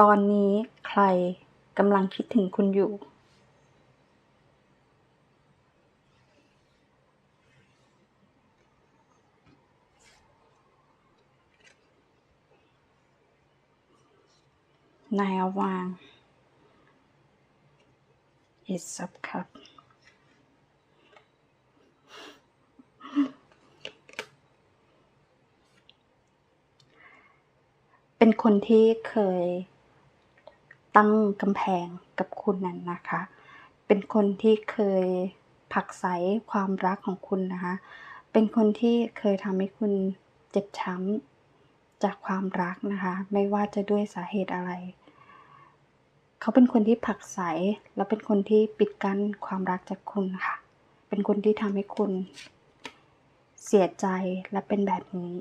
ตอนนี้ใครกำลังคิดถึงคุณอยู่ นายอวาง It's up ครับเป็นคนที่เคย ตั้งกำแพงกับคุณนั้นนะคะ เป็นคนที่เคยผักไสความรักของคุณนะคะ เป็นคนที่เคยทำให้คุณเจ็บช้ำจากความรักนะคะ ไม่ว่าจะด้วยสาเหตุอะไร เขาเป็นคนที่ผักไสและเป็นคนที่ปิดกั้นความรักจากคุณค่ะ เป็นคนที่ทำให้คุณเสียใจและเป็นแบบนี้